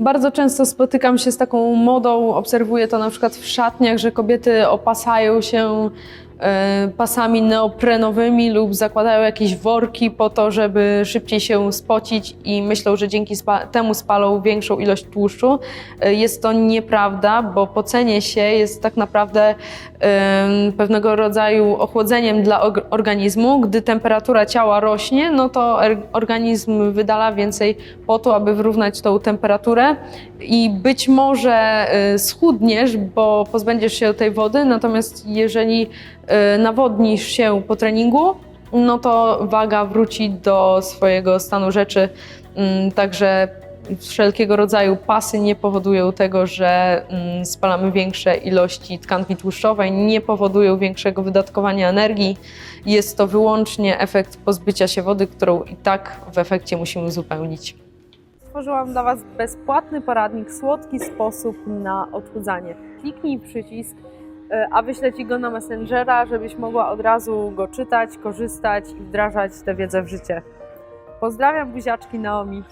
Bardzo często spotykam się z taką modą, obserwuję to na przykład w szatniach, że kobiety opasają się pasami neoprenowymi lub zakładają jakieś worki po to, żeby szybciej się spocić i myślą, że dzięki spa- temu spalą większą ilość tłuszczu. E, Jest to nieprawda, bo pocenie się jest tak naprawdę pewnego rodzaju ochłodzeniem dla organizmu. Gdy temperatura ciała rośnie, no to er- organizm wydala więcej potu, aby wyrównać tą temperaturę i być może y, schudniesz, bo pozbędziesz się tej wody, natomiast jeżeli nawodnisz się po treningu, no to waga wróci do swojego stanu rzeczy. Mm, Także wszelkiego rodzaju pasy nie powodują tego, że mm, spalamy większe ilości tkanki tłuszczowej, nie powodują większego wydatkowania energii. Jest to wyłącznie efekt pozbycia się wody, którą i tak w efekcie musimy uzupełnić. Stworzyłam dla Was bezpłatny poradnik Słodki sposób na odchudzanie. Kliknij przycisk, a wyślę Ci go na Messengera, żebyś mogła od razu go czytać, korzystać i wdrażać tę wiedzę w życie. Pozdrawiam buziaczki Naomi.